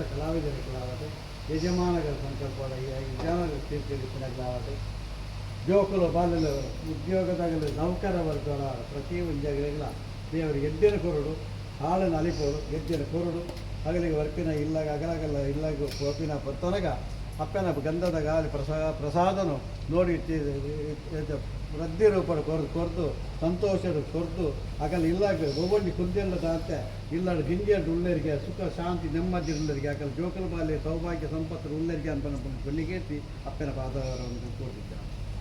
ಸಮಸ್ತ ಕಲಾವಿದರಿಗಳಾಗಲಿ ಯಜಮಾನಗಳ ಸಂದರ್ಭದಲ್ಲಿ ಜನರ ತೀರ್ಥಗಳಾಗಲಿ ಯುವಕರು ಬಾಲ್ಯದ ಉದ್ಯೋಗದಾಗಲಿ, ನೌಕರ ವರ್ಗಗಳ ಪ್ರತಿ ಜಗಳ ದೇವರು ಎದ್ದಿನ ಕೊರಡು ಹಾಳನ್ನು ಅಲಿಪೋಡು, ಎದ್ದಿನ ಕೊರಡು, ಹಗಲಿಗೆ ವರ್ಕಿನ ಇಲ್ಲಾಗ, ಹಗಲಾಗಲ್ಲ ಇಲ್ಲಾಗ ಕೋಪಿನ ಬರ್ತವನಾಗ ಅಪ್ಪನ ಗಂಧದ ಗಾಲಿ ಪ್ರಸಾದ ಪ್ರಸಾದನು ನೋಡಿ ವೃದ್ಧಿ ರೂಪದ ಕೊರದು ಕೊರದು, ಸಂತೋಷದ ಕೊರದು ಆಗಲ್ಲ ಇಲ್ಲಾಗ ಒಬ್ಬಂಡಿ ಕುಂದಿಲ್ಲದಂತೆ ಇಲ್ಲಾಡ ಗಿಂಜೆಡ್ ಉಳ್ಳರಿಗೆ, ಸುಖ, ಶಾಂತಿ, ನೆಮ್ಮದಿ ಉಳ್ಳರಿಗೆ ಆಗಲ್ಲ ಜೋಕಲ್ ಬಾಲ್ಯ, ಸೌಭಾಗ್ಯ, ಸಂಪತ್ತು ಉಳ್ಳರಿಗೆ ಅಂತ ಬೆಳಿಗ್ಗೆ ಅಪ್ಪನ ಪಾದವನ್ನು ಕೊಟ್ಟಿದ್ದ.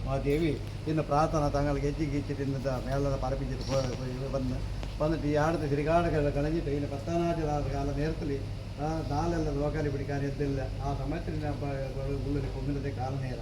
ಮಹಾದೇವಿ ಇನ್ನು ಪ್ರಾರ್ಥನಾ ತಂಗಲ್ ಗೆಜ್ಜಿ ಗೀಚಿಟ್ಟಿಂದ ಮೇಲದ ಪರಪಿಂಚಿಟ್ಟು ಬಂದು ಬಂದಿಟ್ಟು ಈ ಆಡದ ತಿರುಗಾಡಗಳ ಗಣಜಿಟ್ಟು ಇಲ್ಲಿ ಪತ್ತನಾಟಿದಾದ ಕಾಲ ನೇರದಲ್ಲಿ ನಾಲೆಲ್ಲ ಲೋಕಾಲಿ ಬಿಡಿಕಾರ ಎದ್ದಿಲ್ಲ ಆ ಸಮಯದಲ್ಲಿ ಉಳ್ಳಲ್ಲಿ ಪೊಂಗಿನದೇ ಕಾಲ ನೇರ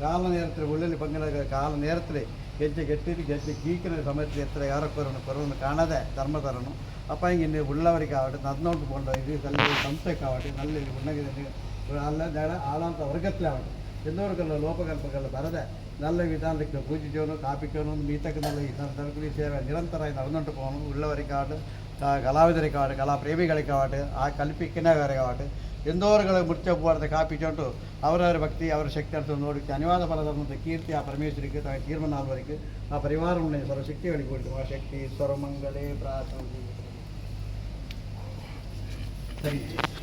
ಕಾಲ நேரத்தில் உள்ளலி பங்கின கால நேரத்தில் கெஜ்ஜை கெட்டி கெஜ்ஜை கீக்கிற சமயத்தில் எத்தனை யாரை பெறணும் பெறணும் காணாத தர்ம தரணும் அப்போ இங்கே இன்னும் உள்ளவரைக்காகட்டும் நன்னோட்டு போன்ற இது நல்ல சம்சைக்காகட்டும் நல்ல உன்னகிதம் அல்ல ஆளாந்த வர்க்கத்தில் ஆகட்டும் ಎಂದೋರ್ಗಲ್ ಲೋಪಕಲ್ಪಗಳ್ ಬರೆದೆ നല്ല ವಿಧಾನ ಲಿಕ್ ಪೂಜೆ ಜೋನು ಕಾಪೀಚೋನು ಮೀತಕ್ನಲ್ಲಿ ಸೇವೆ ನಿರಂತರ ಐದು ನಡ್ದೊಂಟು ಕೋಣು ಉಳ್ಳವರಿಗೆ ಆಟು ಆ ಕಲಾ ಪ್ರೇಮಿಗಳ ಕಾವಟ್ಟೆ ಆ ಕಲ್ಪಿ ಕಿನ್ನವರೆ ಕಾವಟ್ಟೆ ಎಂದೋರ್ಗಳ ಮುಚ್ಚೊಪ್ಪುವರ್ಥ ಕಾಪೀಚೊಂಟು ಭಕ್ತಿ, ಅವರ ಶಕ್ತಿಯರ್ಥವು ನೋಡಿ ಅನಿವಾದ ಫಲದ ಕೀರ್ತಿ ಆ ಪರಮೇಶ್ವರಿಗ್ ತನ್ನ ತೀರ್ಮನಾದವರಿಗ್ ಆ ಪರಿವಾರ ಉಣ್ಣೆಯ ಸ್ವಲ್ಪ ಶಕ್ತಿ ಒಣಗೂಡು ಆ ಶಕ್ತಿ ಸ್ವರಮಂಗಲೇ ಭ್ರಾರ್ಥ ಥ್ಯಾಂಕ್ ಯು